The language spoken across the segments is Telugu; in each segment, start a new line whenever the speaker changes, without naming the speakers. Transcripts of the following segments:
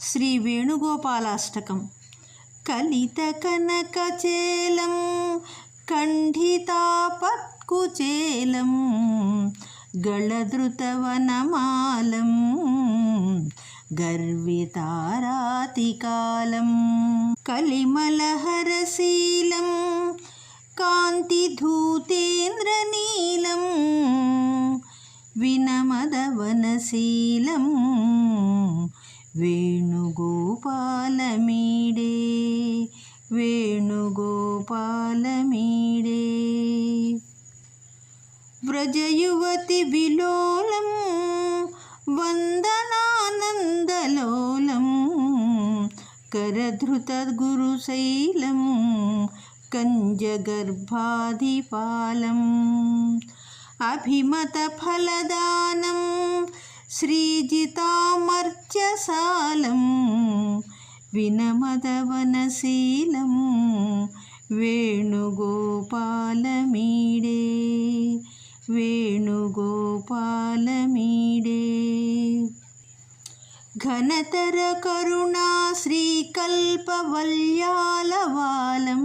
శ్రీ వేణుగోపాలాష్టకం. కలిత కనక కనకచేలం కంఠితాపత్కుచేలం గళధృతవనమాలం గర్వితారాతికాలం. కలిమలహరశీలం కాంతిధూతేంద్రనీలం వినమదవనశీలం వే గోపాలమీడే వేణుగోపాలమీడే. వ్రజయువతి విలోలం వందనానందలోలం కరధృతగురుశైలం కంజగర్భాధిపాలం. అభిమత ఫలదానం శ్రీజితామ నాట్యశాలం వినమదవనశీలం వేణుగోపాలమీడే వేణుగోపాలమీడే. ఘనతర కరుణా శ్రీకల్పవల్యాలవాలం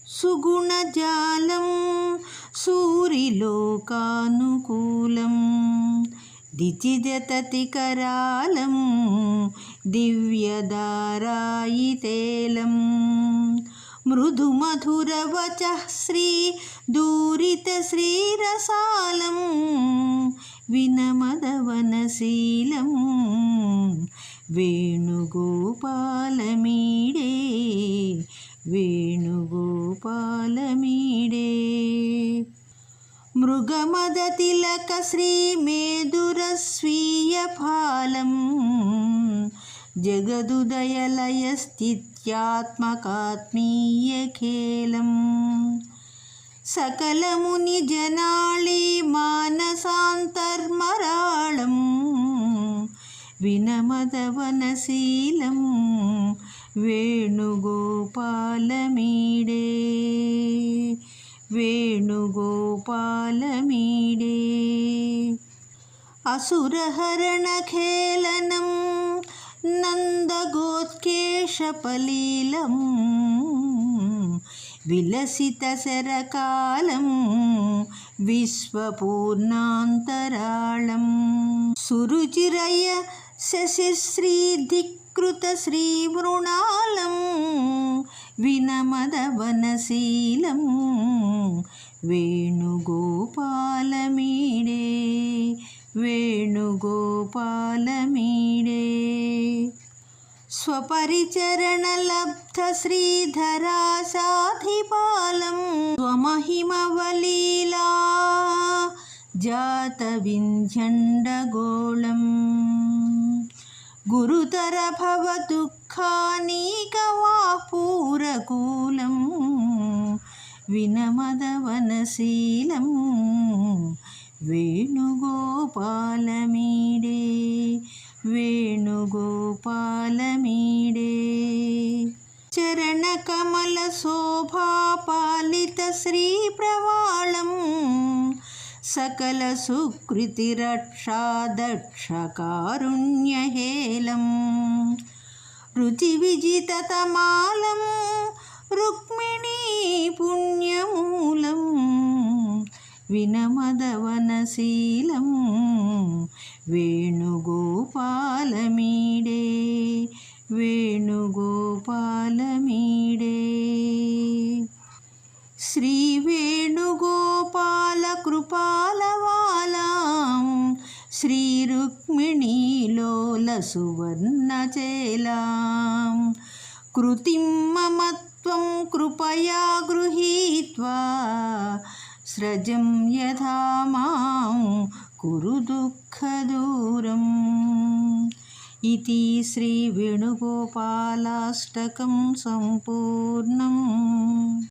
సుగుణజాలం సూరిలోకానుకూలం దిచిజతతికరాలం దివ్యదారాయితేలం మృదుమధురవచ శ్రీ దూరిత శ్రీరసాలం వినమదవనశీలం వేణుగోపాలమీడే వే मृगमदतिलकश्रीमेदुरस्वीयफालम् जगदुदयलयस्थित्यात्मकात्मीयखेलम् सकलमुनिजनाळि मानसान्तर्मराळं विनमदवनशीलं वेणुगोपालमीडे वेणुगोपालमीडे असुरहरणखेलनं नन्दगोत्केशपलीलं विलसितसरकालं विश्वपूर्णान्तराळं सुरुचिरय शशिश्रीधिकृतश्रीवृणालं विनमदवनशीलम् వేణుగోపాలమీడే వేణుగోపాలమీడే. స్వపరిచరణలబ్ధ శ్రీధరాశాధిపాలం స్వమహిమవలీలా జాతవింజండగోళం గురుతర భవ దుఃఖానీకవాపూరకూలం వినమదవనశీలం వేణుగోపాలమీడే వేణుగోపాలమీడే. చరణకమల శోభాపాలిత శ్రీప్రవాళం సకల సుకృతి రక్షాదక్షకారుణ్యహేలం రుచి విజితతమాలం వినమదవనశీలం వేణుగోపాలమీడే వేణుగోపాలమీడే శ్రీ వేణుగోపాల కృపాలవాలాం శ్రీ రుక్మిణీలోల సువర్ణచేలాం కృతిం మమత్వం కృపయా గృహీత్వా స్రజం యథా మాం కురు దుఃఖదూరం ఇది శ్రీ వేణుగోపాలాష్టకం సంపూర్ణ.